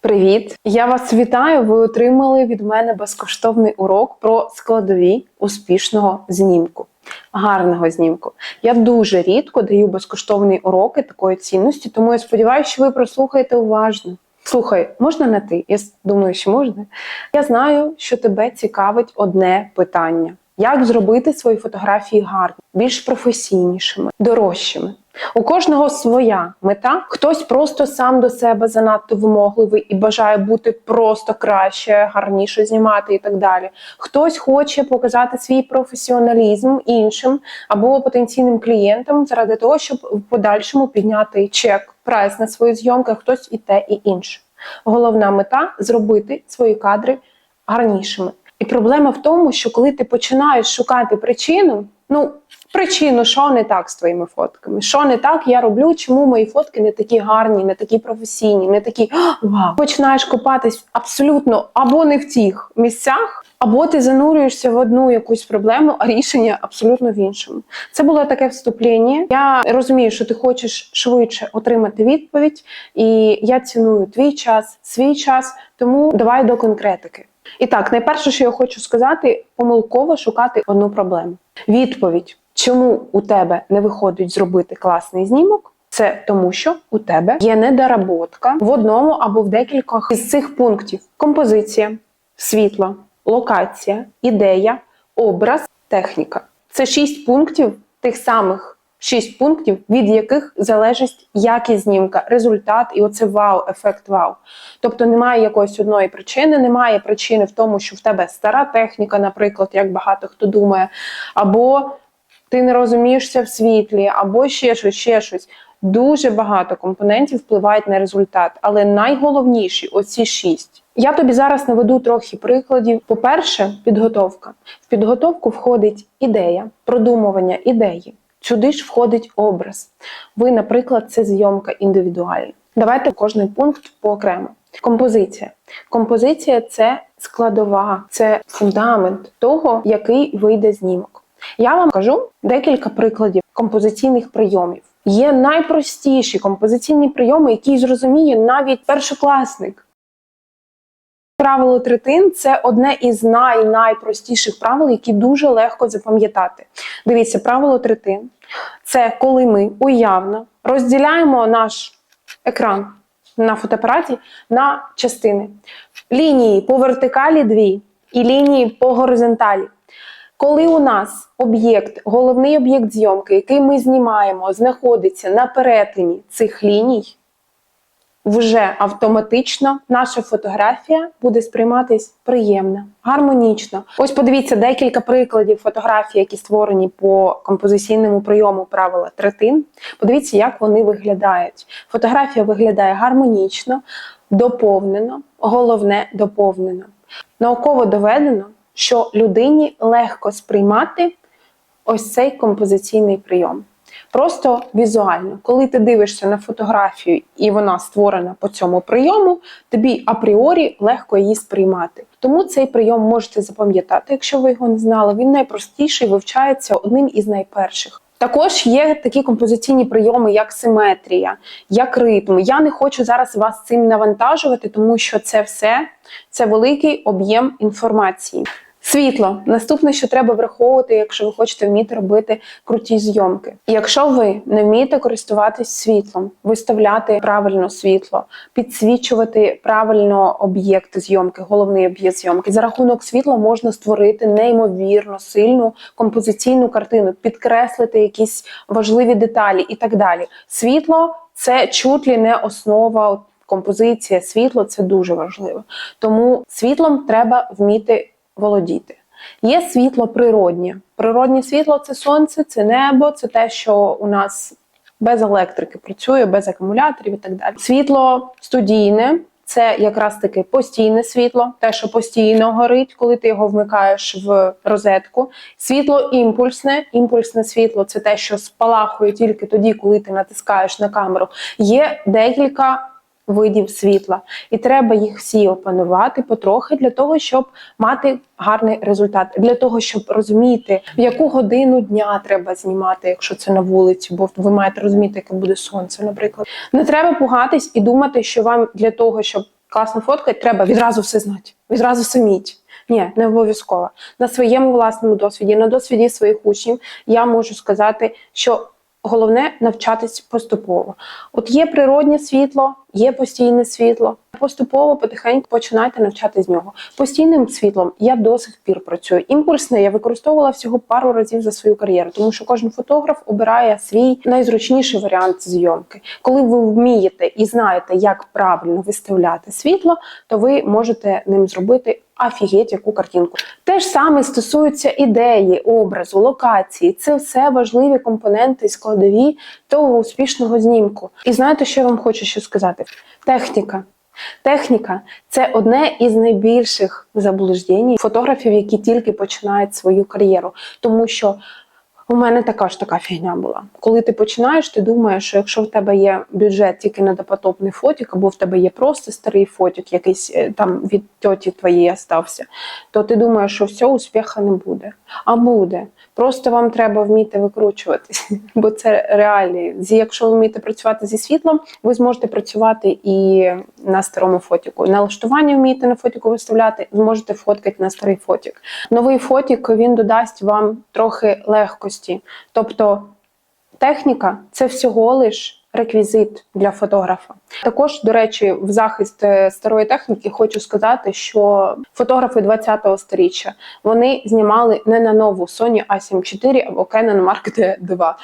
Привіт! Я вас вітаю. Ви отримали від мене безкоштовний урок про складові успішного знімку. Гарного знімку. Я дуже рідко даю безкоштовні уроки такої цінності, тому я сподіваюся, що ви прослухаєте уважно. Слухай, можна на ти? Я думаю, що можна. Я знаю, що тебе цікавить одне питання: як зробити свої фотографії гарні, більш професійнішими, дорожчими. У кожного своя мета. Хтось просто сам до себе занадто вимогливий і бажає бути просто краще, гарніше знімати і так далі. Хтось хоче показати свій професіоналізм іншим або потенційним клієнтам заради того, щоб в подальшому підняти чек, прайс на свої зйомки, хтось і те, і інше. Головна мета зробити свої кадри гарнішими. І проблема в тому, що коли ти починаєш шукати причину, ну причину, що не так з твоїми фотками, що не так я роблю, чому мої фотки не такі гарні, не такі професійні, не такі вау. Починаєш копатись абсолютно або не в тих місцях, або ти занурюєшся в одну якусь проблему, а рішення абсолютно в іншому. Це було таке вступлення. Я розумію, що ти хочеш швидше отримати відповідь, і я ціную твій час, свій час, тому давай до конкретики. І так, найперше, що я хочу сказати, помилково шукати одну проблему. Відповідь, чому у тебе не виходить зробити класний знімок, це тому, що у тебе є недоработка в одному або в декількох із цих пунктів: композиція, світло, локація, ідея, образ, техніка. Це шість пунктів тих самих. Шість пунктів, від яких залежить якість знімка, результат і оце вау, ефект вау. Тобто немає якоїсь одної причини, немає причини в тому, що в тебе стара техніка, наприклад, як багато хто думає, або ти не розумієшся в світлі, або ще щось, ще щось. Дуже багато компонентів впливають на результат, але найголовніші оці шість. Я тобі зараз наведу трохи прикладів. По-перше, підготовка. В підготовку входить ідея, продумування ідеї. Сюди ж входить образ. Ви, наприклад, це зйомка індивідуальна. Давайте кожний пункт поокремо. Композиція. Композиція це складова, це фундамент того, який вийде знімок. Я вам кажу декілька прикладів композиційних прийомів. Є найпростіші композиційні прийоми, які зрозуміє навіть першокласник. Правило третин це одне із най-найпростіших правил, які дуже легко запам'ятати. Дивіться, правило третин це коли ми уявно розділяємо наш екран на фотоапараті на частини. Лінії по вертикалі дві і лінії по горизонталі. Коли у нас об'єкт, головний об'єкт зйомки, який ми знімаємо, знаходиться на перетині цих ліній, вже автоматично наша фотографія буде сприйматись приємно, гармонічно. Ось подивіться декілька прикладів фотографій, які створені по композиційному прийому правила третин. Подивіться, як вони виглядають. Фотографія виглядає гармонічно, доповнено, головне доповнено. Науково доведено, що людині легко сприймати ось цей композиційний прийом. Просто візуально, коли ти дивишся на фотографію і вона створена по цьому прийому, тобі апріорі легко її сприймати. Тому цей прийом можете запам'ятати, якщо ви його не знали. Він найпростіший, вивчається одним із найперших. Також є такі композиційні прийоми, як симетрія, як ритм. Я не хочу зараз вас цим навантажувати, тому що це все це великий об'єм інформації. Світло наступне, що треба враховувати, якщо ви хочете вміти робити круті зйомки. Якщо ви не вмієте користуватись світлом, виставляти правильно світло, підсвічувати правильно об'єкт зйомки, головний об'єкт зйомки, за рахунок світла можна створити неймовірно сильну композиційну картину, підкреслити якісь важливі деталі і так далі. Світло це чуть ли не основа. Композиція, світло це дуже важливо. Тому світлом треба вміти володіти. Є світло природнє. Природнє світло це сонце, це небо, це те, що у нас без електрики працює, без акумуляторів і так далі. Світло студійне. Це якраз таки постійне світло, те, що постійно горить, коли ти його вмикаєш в розетку. Світло імпульсне. Імпульсне світло це те, що спалахує тільки тоді, коли ти натискаєш на камеру. Є декілька видів світла, і треба їх всі опанувати потрохи для того, щоб мати гарний результат, для того, щоб розуміти, в яку годину дня треба знімати, якщо це на вулиці, бо ви маєте розуміти, яке буде сонце, наприклад. Не треба пугатись і думати, що вам для того, щоб класно фоткати, треба відразу все знати, відразу все вміти. Ні, не обов'язково. На своєму власному досвіді, на досвіді своїх учнів, я можу сказати, що головне навчатись поступово. От є природнє світло, є постійне світло. Поступово, потихеньку починайте навчати з нього. Постійним світлом я до сих пір працюю. Імпульсне я використовувала всього пару разів за свою кар'єру, тому що кожен фотограф обирає свій найзручніший варіант зйомки. Коли ви вмієте і знаєте, як правильно виставляти світло, то ви можете ним зробити. Афігеть, яку картинку. Те ж саме стосується ідеї, образу, локації. Це все важливі компоненти і складові того успішного знімку. І знаєте, що я вам хочу ще сказати? Техніка. Техніка це одне із найбільших заблуждень фотографів, які тільки починають свою кар'єру. Тому що у мене така ж така фігня була. Коли ти починаєш, ти думаєш, що якщо в тебе є бюджет тільки на допотопний фотік, або в тебе є просто старий фотік, якийсь е, там від тьоті твоєї стався, то ти думаєш, що все, успіха не буде. А буде. Просто вам треба вміти викручуватись, бо це реалії. Якщо ви вмієте працювати зі світлом, ви зможете працювати і на старому фотіку. Налаштування вмієте на фотіку виставляти, зможете фоткати на старий фотік. Новий фотік він додасть вам трохи легкості. Тобто техніка це всього лиш реквізит для фотографа. Також, до речі, в захист е, старої техніки хочу сказати, що фотографи 20-го сторіччя вони знімали не на нову Sony A7 IV або Canon Mark D2.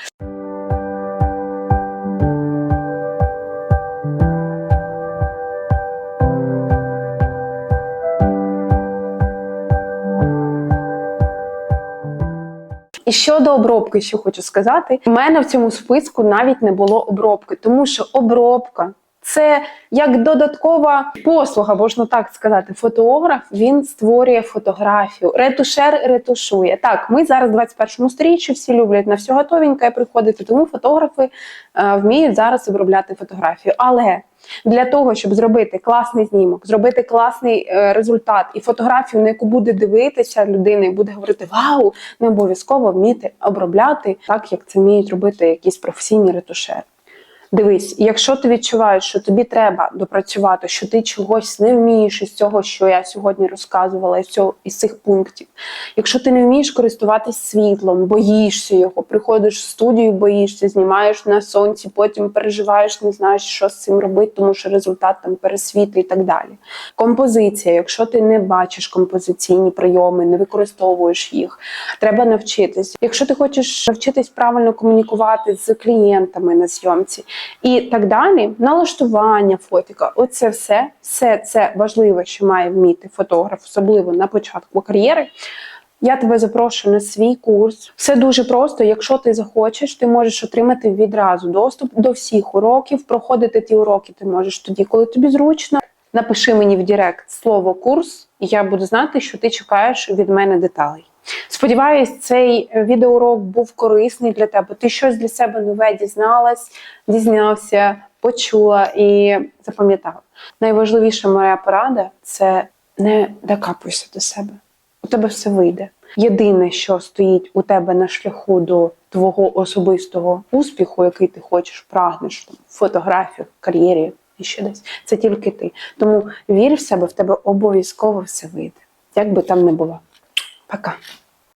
Щодо обробки, що хочу сказати, у мене в цьому списку навіть не було обробки, тому що обробка це як додаткова послуга, можна так сказати. Фотограф він створює фотографію, ретушер ретушує. Так, ми зараз в 21 сторіччі, всі люблять на все готовеньке приходити, тому фотографи е, вміють зараз обробляти фотографію. Але для того, щоб зробити класний знімок, зробити класний е, результат і фотографію, на яку буде дивитися людина і буде говорити Вау, не обов'язково вміти обробляти так, як це вміють робити якісь професійні ретушери. Дивись, якщо ти відчуваєш, що тобі треба допрацювати, що ти чогось не вмієш із цього, що я сьогодні розказувала, із цього із цих пунктів. Якщо ти не вмієш користуватись світлом, боїшся його, приходиш в студію, боїшся, знімаєш на сонці, потім переживаєш, не знаєш, що з цим робити, тому що результат там пересвітлий і так далі. Композиція, якщо ти не бачиш композиційні прийоми, не використовуєш їх, треба навчитись. Якщо ти хочеш навчитись правильно комунікувати з клієнтами на зйомці і так далі, налаштування фотика, оце все, все це важливе, що має вміти фотограф, особливо на початку кар'єри. Я тебе запрошую на свій курс. Все дуже просто. Якщо ти захочеш, ти можеш отримати відразу доступ до всіх уроків. Проходити ті уроки ти можеш тоді, коли тобі зручно. Напиши мені в Директ слово курс, і я буду знати, що ти чекаєш від мене деталей. Сподіваюсь, цей відеоурок був корисний для тебе. Ти щось для себе нове дізналась, дізнався, почула і запам'ятав. Найважливіша моя порада це не докапуйся до себе. У тебе все вийде. Єдине, що стоїть у тебе на шляху до твого особистого успіху, який ти хочеш, прагнеш фотографіях, кар'єрі ще десь, це тільки ти. Тому вір в себе, в тебе обов'язково все вийде. Як би там не було. Пока.